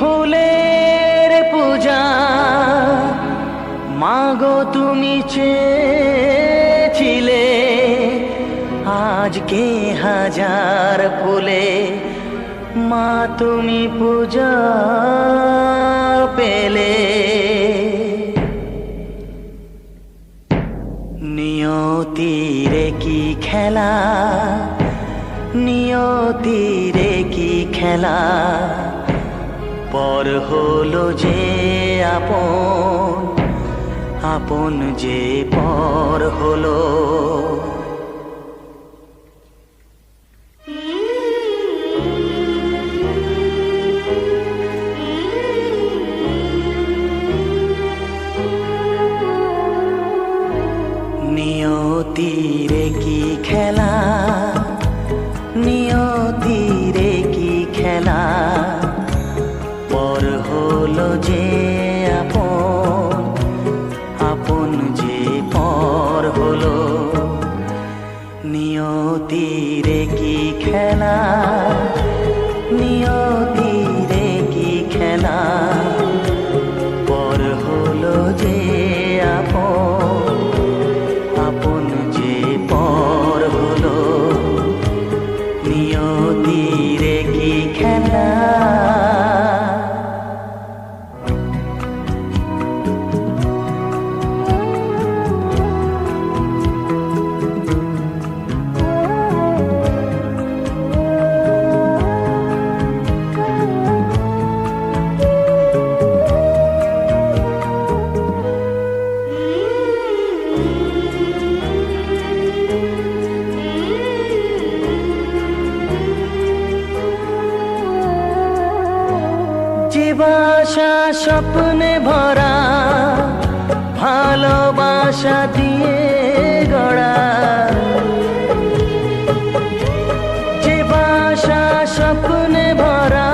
ফুলের পূজা। মাগো, তুমি চেয়েছিলে আজকে হাজার ফুলে। মা, তুমি পূজা পেলে। নিয়তিরে কি খেলা? নিয়তিরে কি খেলা? পর হলো যে আপন আপন যে পর হলো। নিয়তিরে কি খেলা? নিয়তিরে কি খেলা? পর হলো যে আপন আপন যে পর হলো। নিয়তিরে কি খেলা? স্বপ্নে ভরা, ভালোবাসা দিয়ে গড়া। যে বাসা স্বপ্নে ভরা,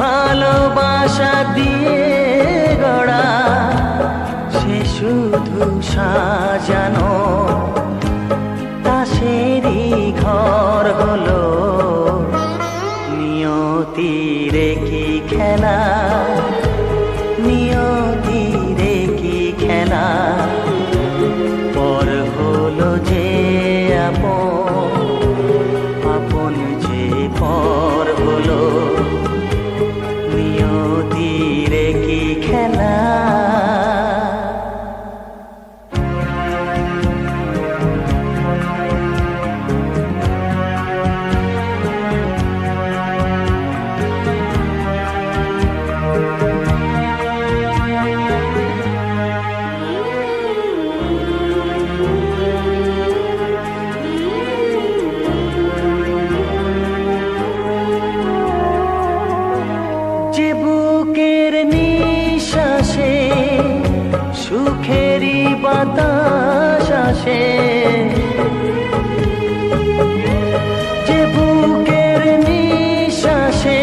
ভালোবাসা দিয়ে গড়া, সে শুধু সাজানো। বুকের নিঃশ্বাসে, সুখেরই বাতাস আসে। যে বুকের নিঃশ্বাসে,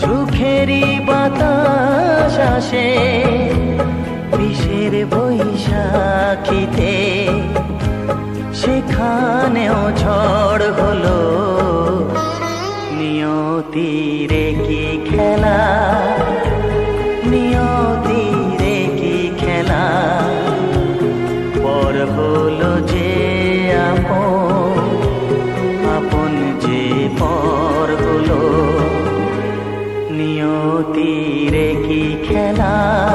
সুখেরই বাতাস আসে। বিষের বৈশাখিতে সেখানেও ঝড় হলো। খেলা